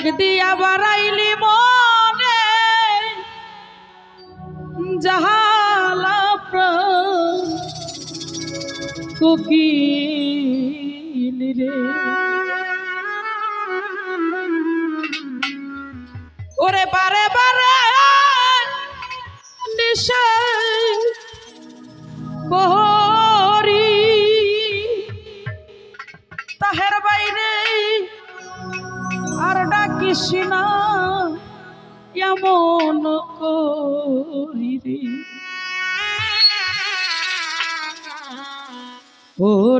ডাক দিয়া বাড়াইলি মনে। জাহালা কোকিল রে। ওরে বারে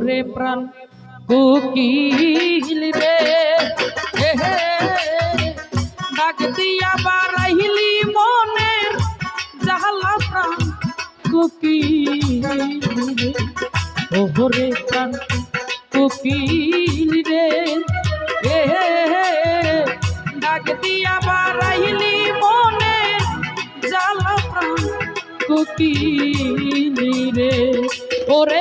ওরে প্রাণ কোকিল রে। ডাক দিয়া বারাইলি মনের জাহালা প্রাণ কোকিল রে। ওরে প্রাণ কোকিল রে। ডাক দিয়া বারাইলি মনের জালা প্রাণ কোকিল রে। ওরে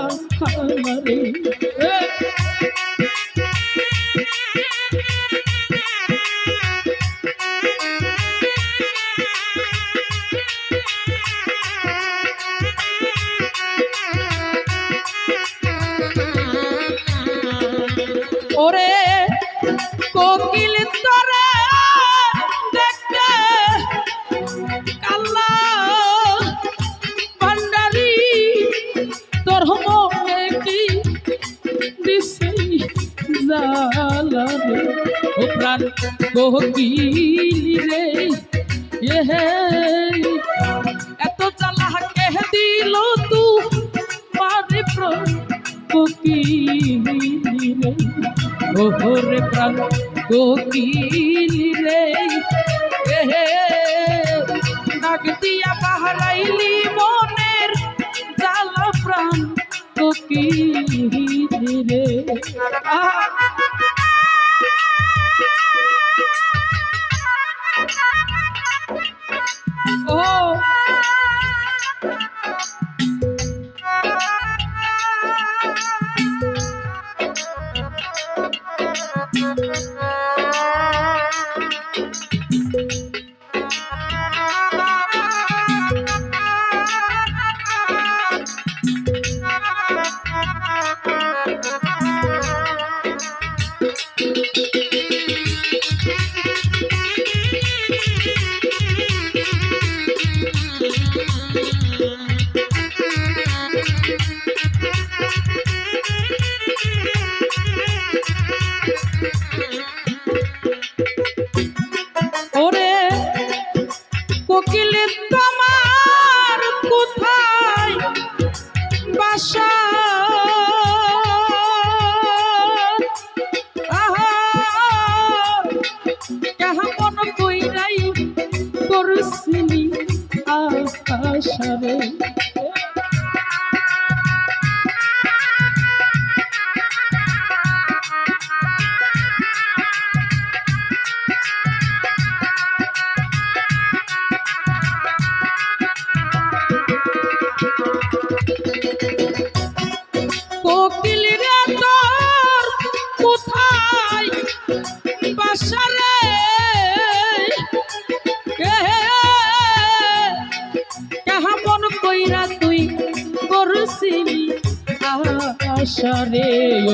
জাহারে কোকিল রে এ হে এত জ্বালা কে দিল তু মারে প্রাণ কোকিল রে ওহরে প্রাণ কোকিল রে এ হে ডাক দিয়া বাহারাইলি মনের জ্বালা প্রাণ কোকিল রে আহ! আহা, কেমন কইরাই করছিলি আশারে কোকিল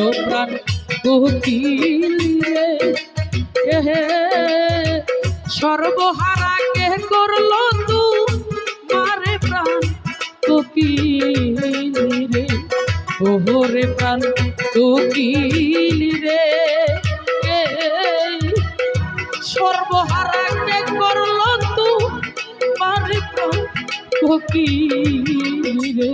ও প্রাণ কোকিল এহে সর্বহারা কে করল তু, মারে প্রাণ কোকিল রে ওহো রে প্রাণ কোকিল রে সর্বহারা কে করল তু, মারে প্রাণ রে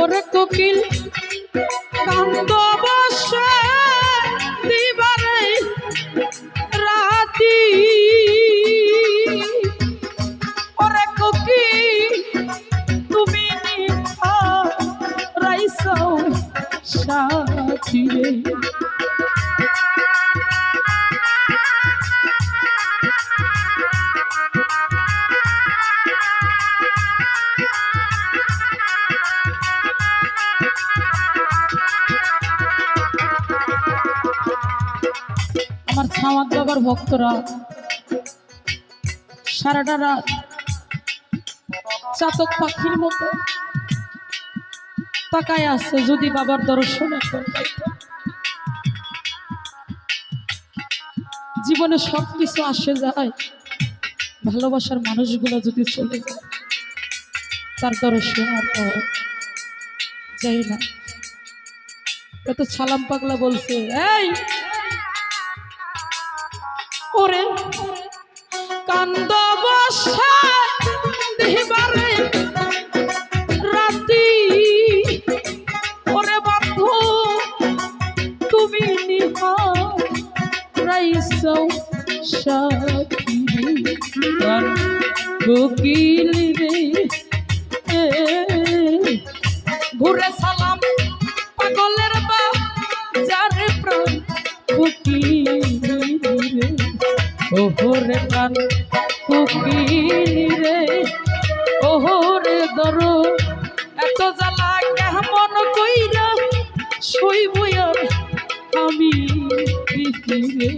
ওরে কোকিল কান্দ বসে বাবার ভক্তরা সারাটা রাত চাতক পাখির মতো তাকায় আছে যদি বাবার দর্শন জীবনে সব কিছু আসে যায়। ভালোবাসার মানুষগুলো যদি চলে তার দর্শন আর যায় না। এত ছালাম পাগলা বলছে, এই ওরে কান্দ বসা রাতি বন্ধু, তুমি নিহা রাইসাও সাথী। তার কোকিল রে ঘুরে সালাম পাগলের বা যারে প্রাণ ওহরে প্রাণ কোকিল রে ওহরে দর। এত জ্বালা কেমন কইরা শৈব আমি পিহিরে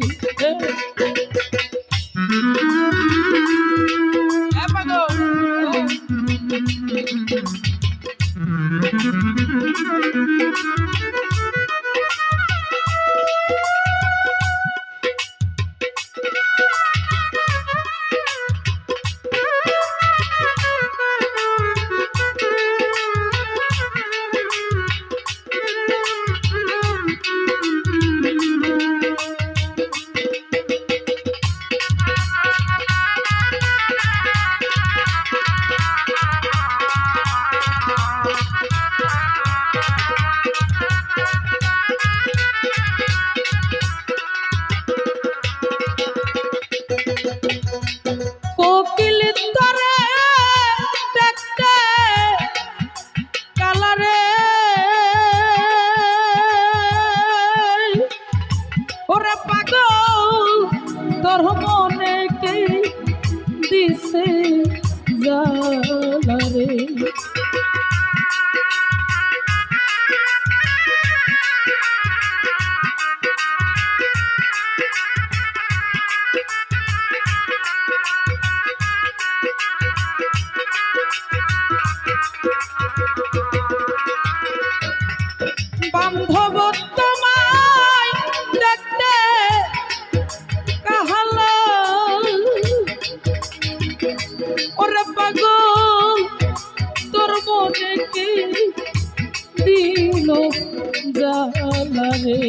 লাগে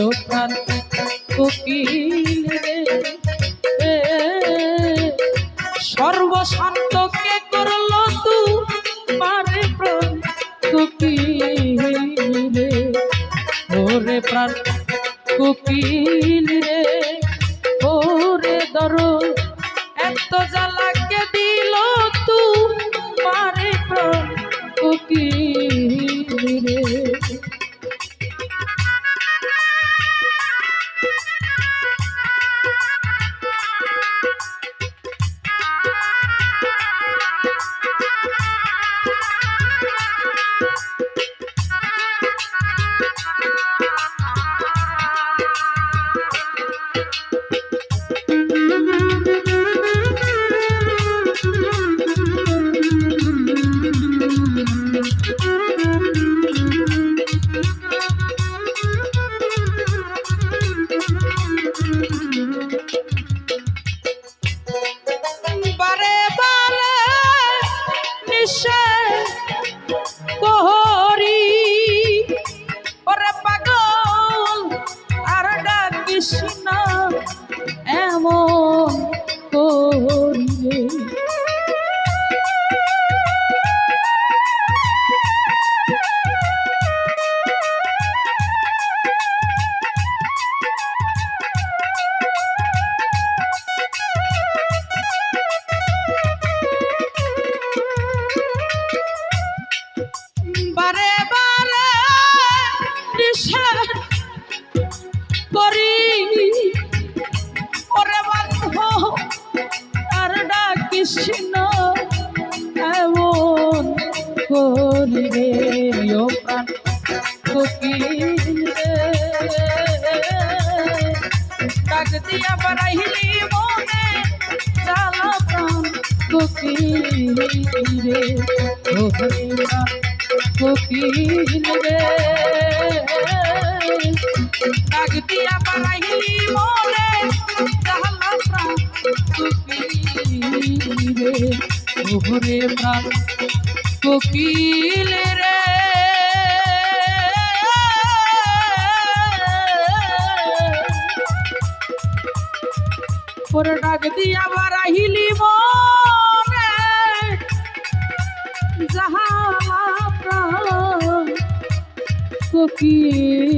ওঠার কোকিল সর্বশান্ত কে করল তু পারে প্রাণ ওরে প্রাণ কোকিল ডাক দিয়া বাড়াইলি মনে জ্বালা প্রাণ কোকিল রে কোকিল রে ডাক দিয়া মনে জ্বালা প্রাণ কোকিল রে কোকিল রে ওর ডাক দিয়া বারাহিলি মনে। যাহা প্রাণ কোকিল